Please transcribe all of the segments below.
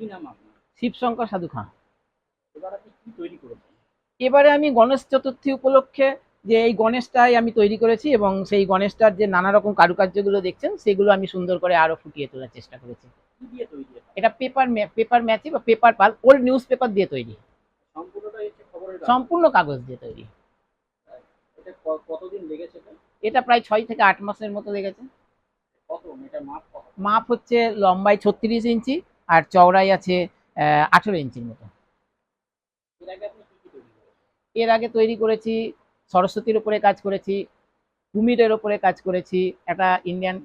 কি নাম আপনার? শিবশঙ্কর সাধু খাঁ। এবার আপনি কি তৈরি করেছেন? এবারে আমি গণেশ চতুর্থী উপলক্ষে যে এই গণেশটাই আমি তৈরি করেছি এবং সেই গণেশটার যে নানা রকম কারুকার্যগুলো দেখছেন সেগুলো আমি সুন্দর করে আরও ফুটিয়ে তোলার চেষ্টা করেছি। এটা? পেপার পেপার ম্যাচি বা পেপার পাল ওল্ড নিউজ পেপার দিয়ে তৈরি। সম্পূর্ণ কাগজ দিয়ে তৈরি। এটা কতদিন লেগেছে এটা? এটা প্রায় ছয় থেকে আট মাসের মতো লেগেছে। মাপ মাপ হচ্ছে লম্বায় ছত্রিশ ইঞ্চি আর চওড়াই আছে আঠেরো ইঞ্চির মতো। এর আগে তৈরি করেছি, সরস্বতীর উপরে কাজ করেছি, কুমিরের ওপরে কাজ করেছি, একটা ইন্ডিয়ান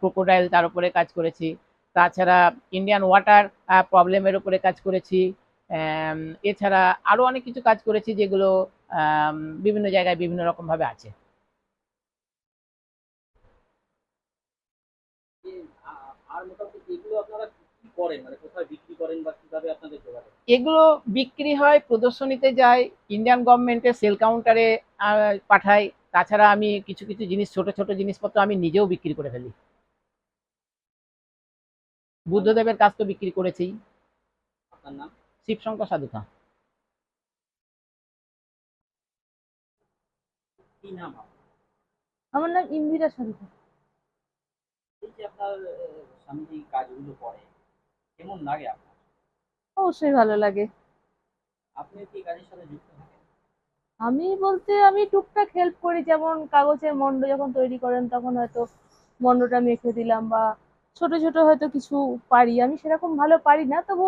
ক্রোকোডাইল তার উপরে কাজ করেছি। তাছাড়া ইন্ডিয়ান ওয়াটার প্রবলেমের উপরে কাজ করেছি। এছাড়া আরও অনেক কিছু কাজ করেছি যেগুলো বিভিন্ন জায়গায় বিভিন্ন রকমভাবে আছে। আর মোটামুটি আপনারা করেন? মানে কোথায় বিক্রি করেন বা কীভাবে আপনাদের যোগাযোগ? এগুলো বিক্রি হয় প্রদর্শনীতে যায় ইন্ডিয়ান গভর্নমেন্টের সেল কাউন্টারে পাঠাই। তাছাড়া আমি কিছু কিছু জিনিস ছোট ছোট জিনিসপত্র আমি নিজেও বিক্রি করে ফেলি। বুদ্ধদেবের কাজ তো বিক্রি করেছি। আপনার নাম? শিবশঙ্কর সাধুখা। কি নাম আমার নাম ইন্দিরা সাধুকা এই যে আপনার স্বামী কাজগুলো করে কেমন লাগে আপনার? অবশ্যই ভালো লাগে। আপনি কি কাজের সাথে যুক্ত থাকেন? আমি বলতে আমি টুকটাক হেল্প করি যেমন কাগজের মণ্ড যখন তৈরি করেন তখন হয়তো মণ্ডটা মেখে দিলাম বা ছোট ছোট হয়তো কিছু পারি। আমি সেরকম ভালো পারি না তবু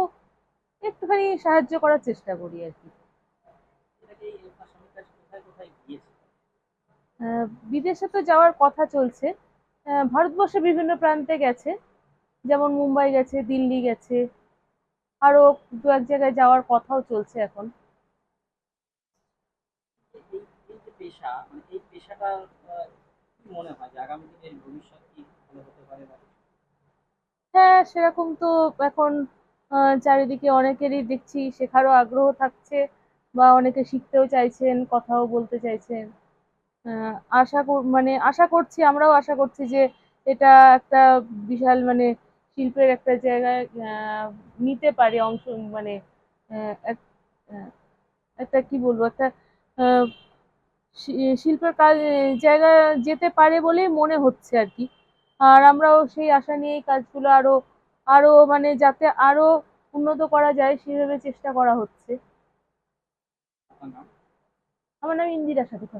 একটুখানি সাহায্য করার চেষ্টা করি আর কি। বিদেশে তো যাওয়ার কথা চলছে। ভারতবর্ষে বিভিন্ন প্রান্তে গেছে। যেমন মুম্বাই গেছে দিল্লি গেছে আরও দু এক জায়গায় যাওয়ার কথাও চলছে এখন। পেশা মানে এই পেশাটা মনে হয় যে আগামী দিনের ভবিষ্যৎ কি ভালো হতে পারে হ্যাঁ সেরকম তো এখন চারিদিকে অনেকেরই দেখছি শেখারও আগ্রহ থাকছে বা অনেকে শিখতেও চাইছেন কথাও বলতে চাইছেন। আশা কর- মানে আশা করছি আমরাও আশা করছি যে এটা একটা বিশাল মানে শিল্পের একটা জায়গায় নিতে পারে অংশ মানে একটা কি বলব একটা শিল্পের কাজ জায়গা যেতে পারে বলেই মনে হচ্ছে আর কি। আর আমরাও সেই আশা নিয়েই কাজগুলো আরও আরও মানে যাতে আরও উন্নত করা যায় সেভাবে চেষ্টা করা হচ্ছে। আমার নাম ইন্দিরা সাধুকা